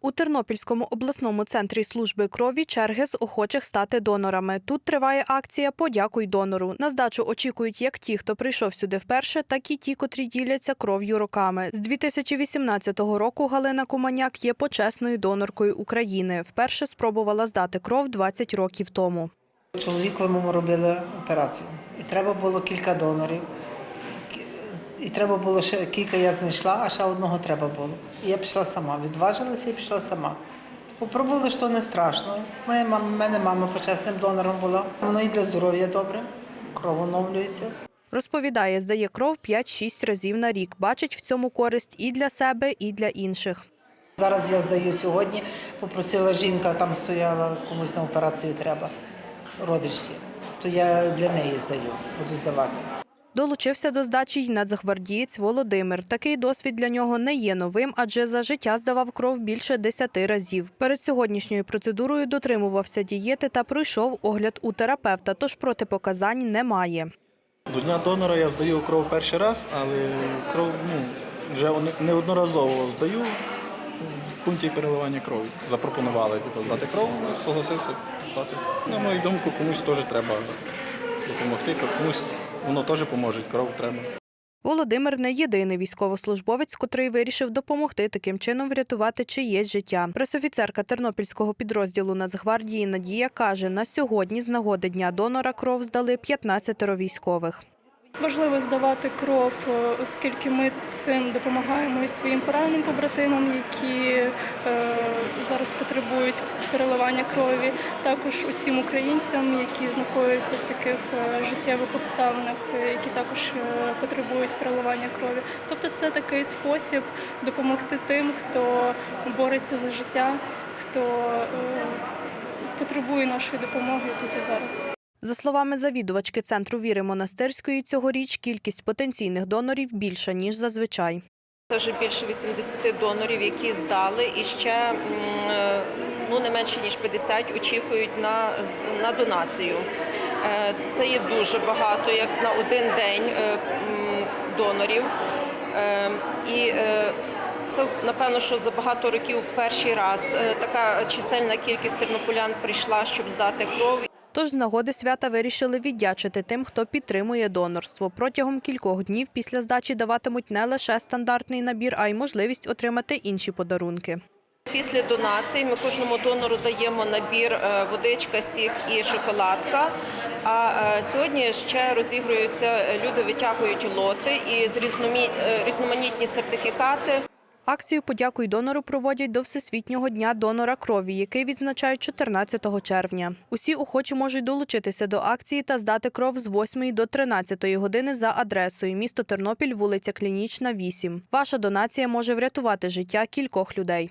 У Тернопільському обласному центрі служби крові черги з охочих стати донорами. Тут триває акція Подякуй донору. На здачу очікують як ті, хто прийшов сюди вперше, так і ті, котрі діляться кров'ю роками. З 2018 року Галина Куманяк є почесною доноркою України. Вперше спробувала здати кров 20 років тому. Чоловіковому робили операцію. І треба було кілька донорів. І треба було ще кілька я знайшла, а ще одного треба було. І я пішла сама. Відважилася і пішла сама. Попробували, що не страшно. Моя мама, мене мама почесним донором була. Воно і для здоров'я добре, кров оновлюється. Розповідає, здає кров 5-6 разів на рік. Бачить в цьому користь і для себе, і для інших. Зараз я здаю сьогодні. Попросила жінка, там стояла, комусь на операцію треба, родичці. То я для неї здаю, буду здавати. Долучився до здачі й нацгвардієць Володимир. Такий досвід для нього не є новим, адже за життя здавав кров більше 10 разів. Перед сьогоднішньою процедурою дотримувався дієти та пройшов огляд у терапевта, тож протипоказань немає. До дня донора я здаю кров перший раз, але кров ну, вже неодноразово здаю в пункті переливання крові. Запропонували здати кров, ну, согласився здати. На мою думку, комусь теж треба допомогти, комусь воно теж поможе, кров треба. Володимир не єдиний військовослужбовець, котрий вирішив допомогти таким чином врятувати чиєсь життя. Пресофіцерка Тернопільського підрозділу Нацгвардії Надія каже, на сьогодні з нагоди дня донора кров здали 15 військових. Важливо здавати кров, е, оскільки ми цим допомагаємо і своїм пораненим побратимам, які е, зараз потребують переливання крові, також усім українцям, які знаходяться в таких е, життєвих обставинах, які також потребують переливання крові. Тобто, це такий спосіб допомогти тим, хто бореться за життя, хто потребує нашої допомоги тут і зараз. За словами завідувачки центру віри монастирської, цьогоріч кількість потенційних донорів більша ніж зазвичай. Це вже більше 80 донорів, які здали, і ще е, ну не менше ніж 50 очікують на, на донацію. Е, Це є дуже багато, як на один день е, донорів. І це напевно, що за багато років в перший раз така чисельна кількість тернополян прийшла, щоб здати кров. Тож з нагоди свята вирішили віддячити тим, хто підтримує донорство. Протягом кількох днів після здачі даватимуть не лише стандартний набір, а й можливість отримати інші подарунки. Після донації ми кожному донору даємо набір е, водичка, сік і шоколадка. А е, сьогодні ще розігруються е, люди, витягують лоти і різноманітні сертифікати. Акцію «Подякуй донору» проводять до Всесвітнього дня донора крові, який відзначають 14 червня. Усі охочі можуть долучитися до акції та здати кров з 8 до 13 години за адресою місто Тернопіль, вулиця Клінічна, 8. Ваша донація може врятувати життя кількох людей.